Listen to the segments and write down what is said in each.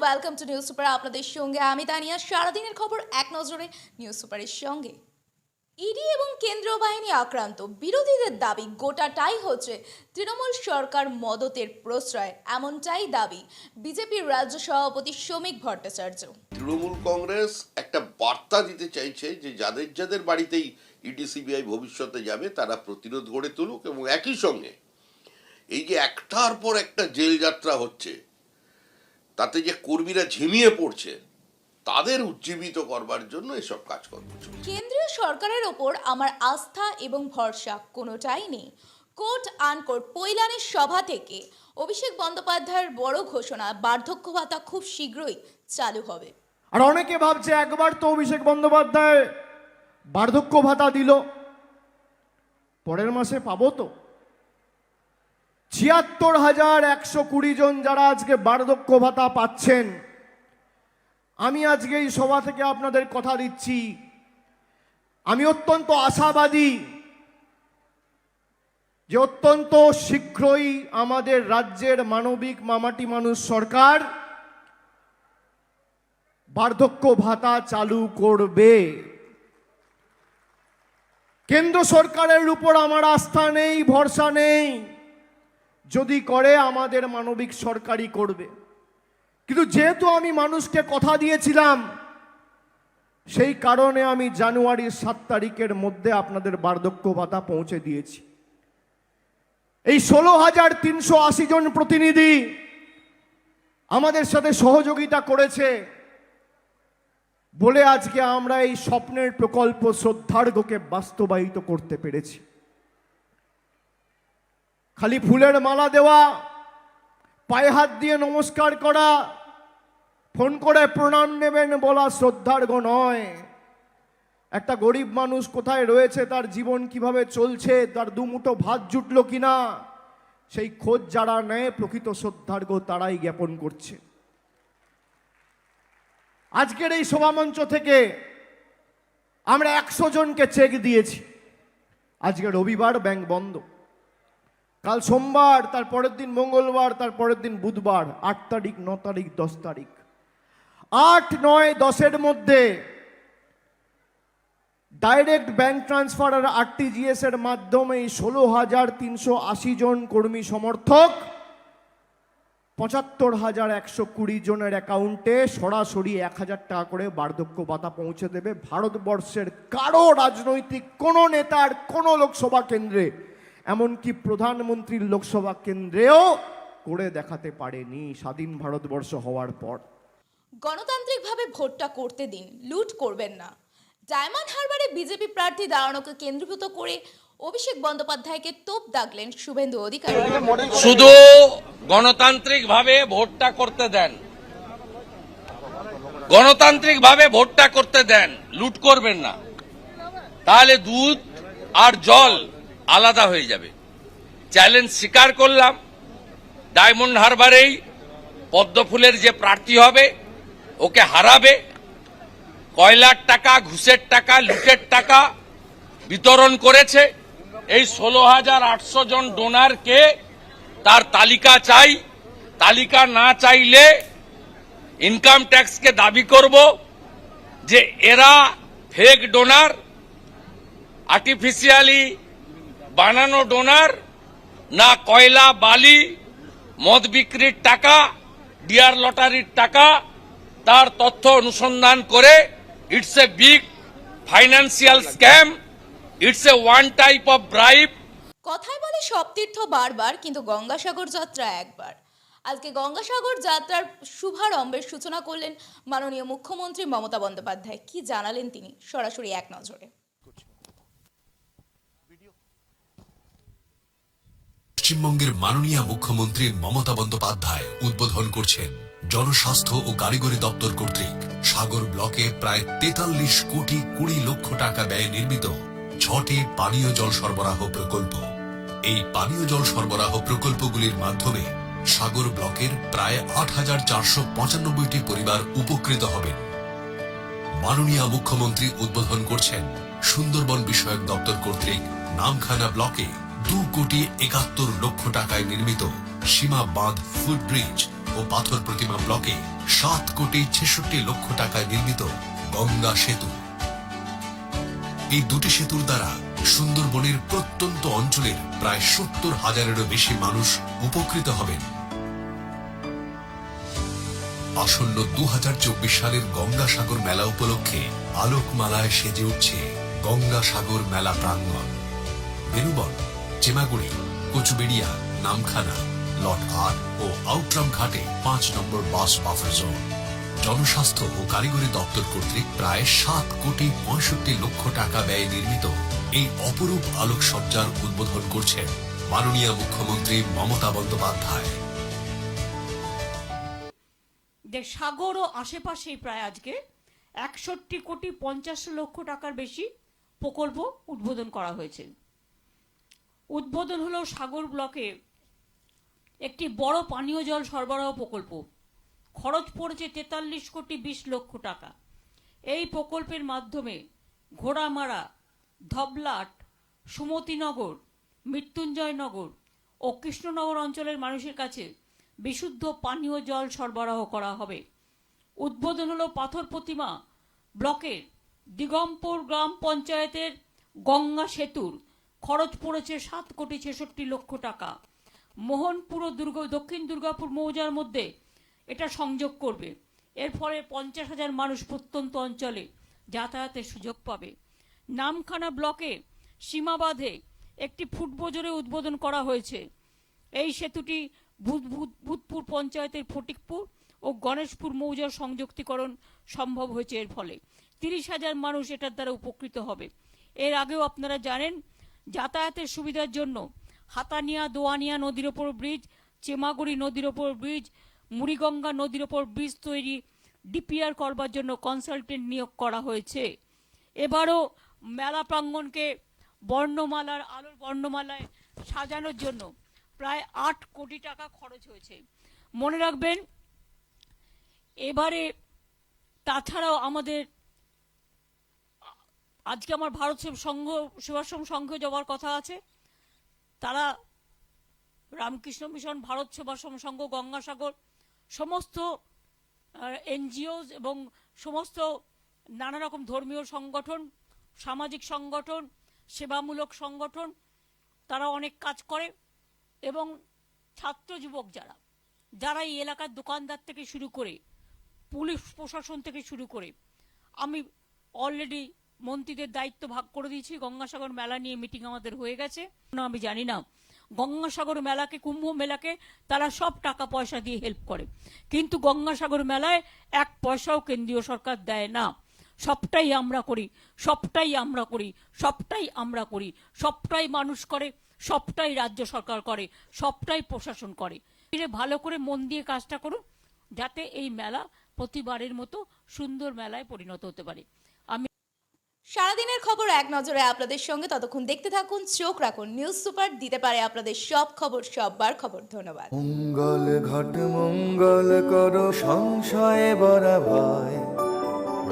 Welcome to news super আপনাদের সঙ্গে আমি তানিয়া। সারাদিনের খবর এক নজরে নিউজ সুপারের সঙ্গে। ইডি এবং কেন্দ্রীয় বাহিনী আক্রান্ত। বিরোধীদের দাবি, গোটাটাই হচ্ছে তৃণমূল সরকার মদতের প্রশ্রয়। এমনটাই দাবি বিজেপির রাজ্য সভাপতি শ্রমিক ভট্টাচার্য। তৃণমূল কংগ্রেস একটা বার্তা দিতে চাইছে যে, যাদের যাদের বাড়িতেই ইডি সিবিআই ভবিষ্যতে যাবে, তারা প্রতিরোধ গড়ে তুলুক এবং একই সঙ্গে এই যে একটার পর একটা জেল যাত্রা হচ্ছে তাতে যে কর্মীরা ঝিমিয়ে পড়ছে তাদের উজ্জীবিত করবার জন্য এসব কাজকর্ম চলছে। কেন্দ্রীয় সরকারের ওপর আমার আস্থা এবং ভরসা কোনোটাই নেই। কোর্ট আনকোর্ট পৈলানের সভা থেকে অভিষেক বন্দ্যোপাধ্যায়ের বড় ঘোষণা বার্ধক্য ভাতা খুব শীঘ্রই চালু হবে। আর অনেকে ভাবছে একবার তো অভিষেক বন্দ্যোপাধ্যায় বার্ধক্য ভাতা দিল পরের মাসে পাবো তো। ছিয়াত্তর হাজার একশো কুড়ি জন যারা আজকে বার্ধক্য ভাতা পাচ্ছেন, আমি আজকে এই সভা থেকে আপনাদের কথা দিচ্ছি। আমি অত্যন্ত আশাবাদী যে অত্যন্ত শীঘ্রই আমাদের রাজ্যের মানবিক মামাটি মানুষ সরকার বার্ধক্য ভাতা চালু করবে। কেন্দ্র সরকারের উপর আমার আস্থা নেই, ভরসা নেই। যদি করে আমাদের মানবিক সরকারই করবে। কিন্তু যেহেতু আমি মানুষকে কথা দিয়েছিলাম, সেই কারণে আমি জানুয়ারির সাত তারিখের মধ্যে আপনাদের বার্ধক্য ভাতা পৌঁছে দিয়েছি। এই ষোলো হাজার তিনশো আশি জন প্রতিনিধি আমাদের সাথে সহযোগিতা করেছে বলে আজকে আমরা এই স্বপ্নের প্রকল্প শ্রদ্ধার্ঘকে বাস্তবায়িত করতে পেরেছি। খালি ফুলের মালা দেওয়া, পায়ে হাত দিয়ে নমস্কার করা, ফোন করে প্রণাম নেবেন বলা শ্রদ্ধার্ঘ নয়। একটা গরিব মানুষ কোথায় রয়েছে, তার জীবন কীভাবে চলছে, তার দুমুঠো ভাত জুটলো কিনা, সেই খোঁজ যারা নেয়, প্রকৃত শ্রদ্ধার্ঘ তারাই জ্ঞাপন করছে। আজকের এই সভামঞ্চ থেকে আমরা একশো জনকে চেক দিয়েছি। আজকে রবিবার ব্যাংক বন্ধ। কাল সোমবার, তার পরের দিন মঙ্গলবার, তার পরের দিন বুধবার, আট তারিখ, ন তারিখ, দশ তারিখ। আট, নয়, দশের মধ্যে ডাইরেক্ট ব্যাংক ট্রান্সফার আর আরটিজিএস এর মাধ্যমে ষোলো হাজার তিনশো আশি জন কর্মী সমর্থক, পঁচাত্তর হাজার একশো কুড়ি জনের অ্যাকাউন্টে সরাসরি এক হাজার টাকা করে বার্ধক্য ভাতা পৌঁছে দেবে। ভারতবর্ষের কারও রাজনৈতিক কোনো নেতার কোনো লোকসভা কেন্দ্রে এমনকি প্রধানমন্ত্রীর লোকসভা কেন্দ্রেও করে দেখাতে পারেনি স্বাধীন ভারতবর্ষ হওয়ার পর। গণতান্ত্রিকভাবে ভোটটা করতে দিন লুট করবেন না। ডায়মন্ড হারবারে বিজেপি প্রার্থী দাঁড়ানোকে কেন্দ্রীভূত করে অভিষেক বন্দ্যোপাধ্যায়কে তোপ দাগলেন শুভেন্দু অধিকারী। শুধু গণতান্ত্রিক ভাবে ভোটটা করতে দেন। গণতান্ত্রিক ভাবে ভোটটা করতে দেন লুট করবেন না। তাহলে দুধ আর জল আলাদা হয়ে যাবে। চ্যালেঞ্জ স্বীকার করলাম। ডায়মন্ড হারবারেই পদ্মফুলের যে প্রার্থী হবে, ওকে হারাবে। কয়লার টাকা, ঘুষের টাকা, লুটের টাকা বিতরণ করেছে। এই ষোলো হাজার আটশো জন ডোনারকে তার তালিকা চাই। তালিকা না চাইলে ইনকাম ট্যাক্সকে দাবি করব যে এরা ফেক ডোনার আর্টিফিশিয়ালি বানানো ডোনার, না কয়লা, বালি, মদ বিক্রির টাকা, ডিয়ার লটারির টাকা, তার তথ্য অনুসন্ধান করে it's a big financial scam it's a one type of bribe কথায় বলে সব তীর্থ বারবার, কিন্তু গঙ্গাসাগর যাত্রা একবার। আজকে গঙ্গাসাগর যাত্রার শুভারম্ভের সূচনা করলেন মাননীয় মুখ্যমন্ত্রী মমতা বন্দ্যোপাধ্যায়। কি জানালেন তিনি সরাসরি এক নজরে। পশ্চিমবঙ্গের মাননীয় মুখ্যমন্ত্রী মমতা বন্দ্যোপাধ্যায় উদ্বোধন করছেন জনস্বাস্থ্য ও কারিগরি দপ্তর কর্তৃক। সাগর ব্লকে প্রায় তেতাল্লিশ কোটি কুড়ি লক্ষ টাকা ব্যয়ে নির্মিত ছটি পানীয় জল সরবরাহ প্রকল্প। এই পানীয় জল সরবরাহ প্রকল্পগুলির মাধ্যমে সাগর ব্লকের প্রায় আট হাজার চারশো পঁচানব্বইটি পরিবার উপকৃত হবেন। মাননীয় মুখ্যমন্ত্রী উদ্বোধন করছেন সুন্দরবন বিষয়ক দপ্তর কর্তৃক নামখানা ব্লকে দু কোটি একাত্তর লক্ষ টাকায় নির্মিত সীমা বাঁধ ফুট ব্রিজ ও পাথর প্রতিমা ব্লকে সাত কোটি ছেষট্টি লক্ষ টাকায় নির্মিত গঙ্গা সেতু। এই দুটি সেতুর দ্বারা সুন্দরবনের প্রত্যন্ত অঞ্চলের প্রায় সত্তর হাজারেরও বেশি মানুষ উপকৃত হবেন। আসন্ন দু হাজার চব্বিশ সালের গঙ্গাসাগর মেলা উপলক্ষে আলোকমালায় সেজে উঠছে গঙ্গাসাগর মেলা প্রাঙ্গণ। বেনুবন চেমাগুড়ি, কচুবেড়িয়া, নামখানা লট আট ও আউটরাম ঘাটে পাঁচ নম্বর বাস বাফার জোন। জনস্বাস্থ্য ও কারিগরি দপ্তর কর্তৃক প্রায় সাত কোটি পঁয়ষট্টি লক্ষ টাকা ব্যয়ে নির্মিত এই অপরূপ আলোকসজ্জার উদ্বোধন করছেন মাননীয় মুখ্যমন্ত্রী মমতা বন্দ্যোপাধ্যায়। সাগর ও আশেপাশে প্রায় আজকে একষট্টি কোটি পঞ্চাশ লক্ষ টাকার বেশি প্রকল্প উদ্বোধন করা হয়েছে। উদ্বোধন হলো সাগর ব্লকে একটি বড় পানীয় জল সরবরাহ প্রকল্প। খরচ পড়েছে তেতাল্লিশ কোটি বিশ লক্ষ টাকা। এই প্রকল্পের মাধ্যমে ঘোড়ামারা, ধবলাট, সুমতিনগর, মৃত্যুঞ্জয়নগর ও কৃষ্ণনগর অঞ্চলের মানুষের কাছে বিশুদ্ধ পানীয় জল সরবরাহ করা হবে। উদ্বোধন হলো পাথর প্রতিমা ব্লকের দিগম্বর গ্রাম পঞ্চায়েতের গঙ্গা সেতুর খরচ পড়েছে সাত কোটি ছেষট্টি লক্ষ টাকা। মোহনপুর ও দুর্গ, দক্ষিণ দুর্গাপুর মৌজার মধ্যে এটা সংযোগ করবে। এর ফলে পঞ্চাশ হাজার মানুষ প্রত্যন্ত অঞ্চলে যাতায়াতের সুযোগ পাবে। নামখানা ব্লকে সীমাবাধে একটি ফুটবজরে উদ্বোধন করা হয়েছে। এই সেতুটি ভূত- ভূত- ভূতপুর পঞ্চায়েতের ফটিকপুর ও গণেশপুর মৌজার সংযুক্তিকরণ সম্ভব হয়েছে এর ফলে। তিরিশ হাজার মানুষ এটার দ্বারা উপকৃত হবে। এর আগেও আপনারা জানেন যাতায়াতের সুবিধার জন্য হাতানিয়া, দোয়ানিয়া নদীর ওপর ব্রিজ চেমাগুড়ি নদীর ওপর ব্রিজ মুড়িগঙ্গা নদীর ওপর ব্রিজ তৈরি ডিপিআর করবার জন্য কনসালটেন্ট নিয়োগ করা হয়েছে। এবারও মেলা প্রাঙ্গণকে বর্ণমালার আলোর বর্ণমালায় সাজানোর জন্য প্রায় আট কোটি টাকা খরচ হয়েছে। মনে রাখবেন, এবারে তাছাড়াও আমাদের আজকে আমার ভারত সংঘ, সেবাশ্রম সংঘ যাওয়ার কথা আছে। তারা রামকৃষ্ণ মিশন, ভারত সেবাশ্রম সংঘ, গঙ্গাসাগর, সমস্ত এনজিওস এবং সমস্ত নানা রকম ধর্মীয় সংগঠন, সামাজিক সংগঠন, সেবামূলক সংগঠন, তারা অনেক কাজ করে এবং ছাত্র যুবক যারা যারা এই এলাকার দোকানদার থেকে শুরু করে, পুলিশ প্রশাসন থেকে শুরু করে, আমি অলরেডি মন্ত্রীদের দায়িত্ব ভাগ করে দিয়েছি। গঙ্গাসাগর মেলা নিয়ে মিটিং আমাদের হয়ে গেছে। আমি জানি না। গঙ্গাসাগর মেলাকে, কুম্ভ মেলাকে তারা সব টাকা পয়সা দিয়ে হেল্প করে। কিন্তু গঙ্গাসাগর মেলায় এক পয়সাও কেন্দ্রীয় সরকার দেয় না। সবটাই আমরা করি, সবটাই আমরা করি, সবটাই আমরা করি, সবটাই মানুষ করে, সবটাই রাজ্য সরকার করে, সবটাই প্রশাসন করে। ভালো করে মন দিয়ে কাজটা করুন, যাতে এই মেলা প্রতিবারের মতো সুন্দর মেলায় পরিণত হতে পারে। সারাদিনের খবর এক নজরে আপনাদের সঙ্গে। ততক্ষণ দেখতে থাকুন, চোখ রাখুন নিউজ সুপার দিতে পারে আপনাদের সব খবর, সববার খবর। ধন্যবাদ। মঙ্গল ঘট, মঙ্গল করো, সংশয়ে বরা ভয়।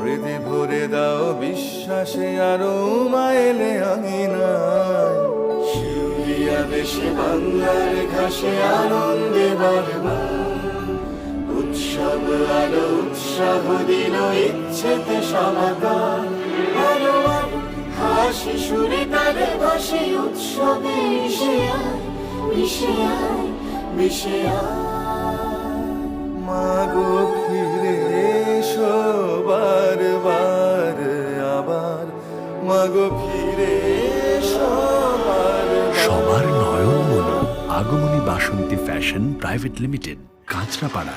হৃদে ভরে দাও, বিশ্বাসে আরও মাইলে আঙিনায় শিউলিয়া দেশে, বাংলার ঘাসে আনন্দে উৎসব আলো, উৎসাহ দিল ইচ্ছেতে আর হাসি সুরে তালে ভাসে উৎসবে মিশে আয় মিশে আয় মিশে আয়। মাগো ফিরে এসো বারবার আবার। মাগো ফিরে এসো সবার নয়ন মন Agamani Basanti fashion private limited Kanchrapara.